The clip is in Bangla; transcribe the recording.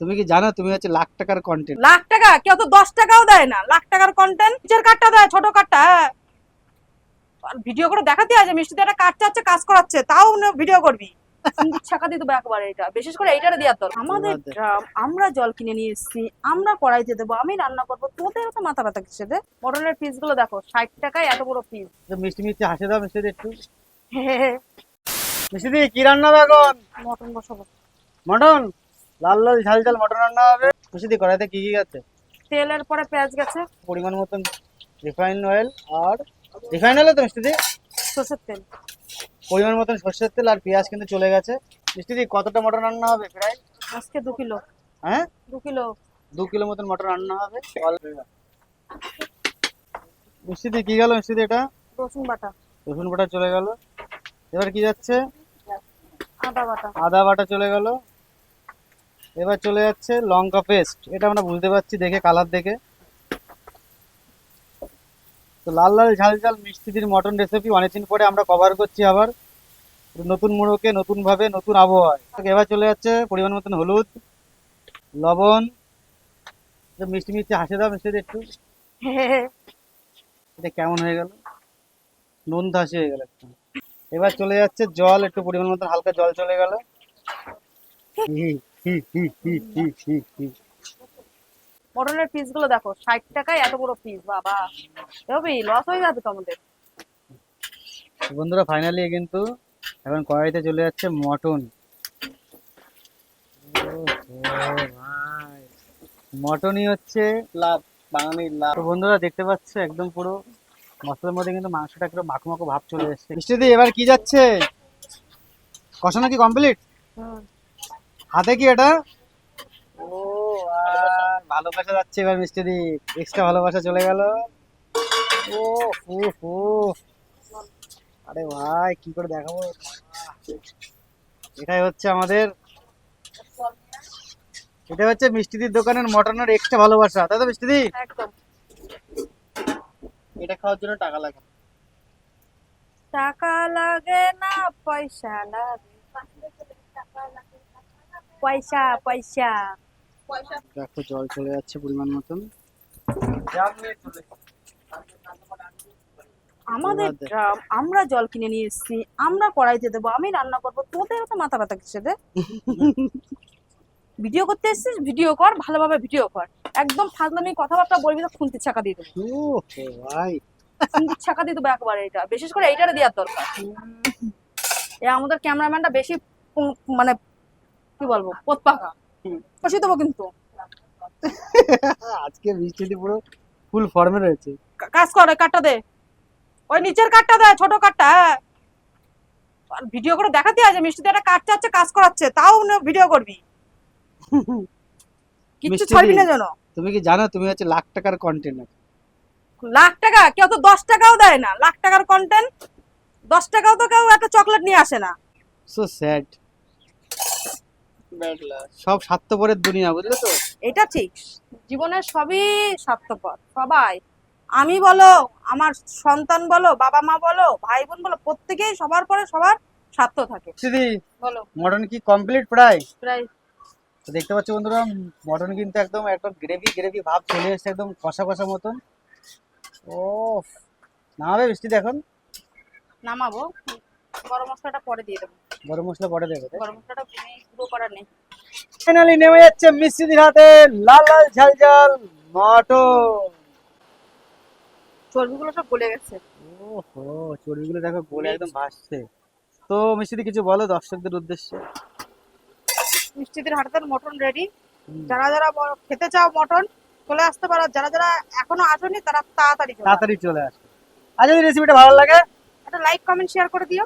তুমি কি জানো তুমি হচ্ছে লাখ টাকার কন্টেন্ট লাখ টাকা? কেউ তো দশ টাকাও দেয় না। লাখ টাকার কন্টেন্ট নিজের কার্ডটা দেয় ছোট কার্ডটা হ্যাঁ। ভিডিও করে দেখাতে আছে মিষ্টিতে একটা কাজ চাচ্ছে কাজ করাচ্ছে তাও ভিডিও করবি। ছাকা দিয়ে দেবো একবার এটা। বিশেষ করে এইটারে দেওয়ার দরকার। আমাদের। ড্রাম আমরা জল কিনে নিয়ে এসেছি আমরা কড়াইতে দেবো আমি রান্না করব তোদের তো মাথা ব্যথা কিসে দে মটনের পিসগুলো দেখো ষাট টাকায় এত বড় পিস মিষ্টি মিষ্টি হাসে দাও মিষ্টি একটু। মিষ্টি দি কি রান্না এখন? মটন বসাবো। মটন? লাল লাল ঝাল ঝাল মটন রান্না হবে। মিষ্টি দি কড়াইতে কি কি গেছে তেলের পরে পেঁয়াজ গেছে। পরিমাণ মতন রিফাইন অয়েল আর রিফাইন অয়েল তো মিষ্টি দি? সর্ষের তেল। পরিমাণ মতন সর্ষের তেল আর পেঁয়াজ কিন্তু চলে গেছে। মিষ্টি দি কতটা মটন রান্না হবে প্রায়? আজকে দু কিলো। হ্যাঁ? দু কিলো। দু কিলো মতন মটন রান্না হবে। মিষ্টি দি কি গেল মিষ্টি দি এটা? রসুন বাটা। রসুন বাটা চলে গেল। এবার কি যাচ্ছে? আদা বাটা। আদা বাটা চলে গেল। এবার চলে যাচ্ছে লঙ্কা পেস্ট। এটা আমরা বুঝতে পারছি দেখে, কালার দেখে। তো লাল লাল ঝাল ঝাল মিষ্টি দিন মটন রেসিপি অনেকদিন পরে আমরা কভার করছি আবার। নতুন মোড়কে নতুন ভাবে নতুন আবহাওয়ায়। এবার চলে যাচ্ছে পরিমাণ মতন হলুদ, লবণ। মিষ্টি মিষ্টি হাসে দাও মিষ্টি একটু। এটা কেমন হয়ে গেল? নুন ধাসি হয়ে গেল একদম। এবার চলে যাচ্ছে জল, একটু পরিমাণ মতন হালকা জল চলে গেল। মটনের পিসগুলো দেখো ষাট টাকায় এত বড় পিস বাবা। দেখবি লস হয়ে যাবে তো আমাদের। তো বন্ধুরা ফাইনালি কিন্তু এখন কড়াইতে চলে যাচ্ছে মটন। মটনই হচ্ছে লাভ বাঙালির লাভ। বন্ধুরা দেখতে পাচ্ছ একদম পুরো মশলার মধ্যে কিন্তু মাংসটা একটু মাখো মাখো ভাব চলে এসেছে। মিষ্টিদি এবার কি যাচ্ছে? কষানো কি কমপ্লিট হাতে কি এটা? ও ভালোবাসা যাচ্ছে এবার মিষ্টিদি এক্সট্রা ভালোবাসা চলে গেল। ও ও ও আরে ভাই কি করে দেখাবো? এটাই হচ্ছে আমাদের এটা হচ্ছে মিষ্টিদির দোকানের মটনের এক্সট্রা ভালোবাসা। তাই তো মিষ্টিদি একদম। এটা খাওয়ার জন্য টাকা লাগে। টাকা লাগে না পয়সা লাগে। পয়সা পয়সা। দেখো জল চলে যাচ্ছে পরিমাণ মতন। আমাদের ড্রাম আমরা জল কিনে নিয়ে এসেছি আমরা কড়াইতে দেবো আমি রান্না করব তোদের তো মাথা ব্যথা কিসে দে ভিডিও করতে এসেছিস ভিডিও কর ভালোভাবে ভিডিও কর। একদম ফাজলামি কথাবার্তা বলবি তো খুন্তি ছাকা দিয়ে দেবো। ও ভাই। খুন্তি ছাকা দিয়ে দেবো একবার এটা। বিশেষ করে এইটারে দেওয়ার দরকার। এ আমাদের ক্যামেরাম্যানটা বেশি মানে কি বলব পোত পাকা কষিয়ে দেবো কিন্তু। আজকে মিষ্টিদি পুরো ফুল ফর্মে রয়েছে। কাজ কর কাঠটা দে। ওই নিচের কাঠটা দে ছোট কাঠটা হ্যাঁ। আর ভিডিও করে দেখাতে আছে মিষ্টিতে একটা কাঠ চাচ্ছে কাজ করাচ্ছে তাও ভিডিও করবি। মিষ্টি ছাড়বি না যেন। তুমি কি জানো তুমি হচ্ছে লাখ টাকার কন্টেন্ট লাখ টাকা? কেউ তো দশ টাকাও দেয় না। লাখ টাকার কন্টেন্ট দশ টাকাও তো কেউ একটা চকলেট নিয়ে আসে না। সো স্যাড সব স্বার্থপরের দুনিয়া বুঝলে তো? এটা ঠিক। জীবনের সবই স্বার্থপর সবাই। আমি বলো আমার সন্তান বলো বাবা মা বলো ভাই বোন বলো প্রত্যেকেই সবার পরে সবার স্বার্থ থাকে। দিদি বলো। মটন কি কমপ্লিট প্রায়? প্রায়। তো দেখতে পাচ্ছ বন্ধুরা মটন কিন্তু একদম একদম গ্রেভি গ্রেভি ভাব চলে এসেছে একদম কষা কষা মতন। ও নামাবে বৃষ্টি এখন নামাবো। গরম মশলাটা পরে দিয়ে দেবো। গরম মশলা পরে দেবে গরম মশলাটা ভেঙে করা নেই। ফাইনালি নেমে যাচ্ছে মিষ্টিদির হাতে লাল লাল ঝাল ঝাল মটন চর্বিগুলো সব গলে গেছে। ওহো চর্বিগুলো দেখো বলে একদম ভাসছে। তো মিষ্টিদি কিছু বলো দর্শকদের উদ্দেশ্যে। মিষ্টিদের হাটের মটন রেডি যারা যারা খেতে চাও মটন চলে আসতে পারো। যারা যারা এখনও আসেনি তারা তাড়াতাড়ি চলে আসো। তাড়াতাড়ি চলে আসবে আর যদি রেসিপিটা ভালো লাগে একটা লাইক কমেন্ট শেয়ার করে দিও।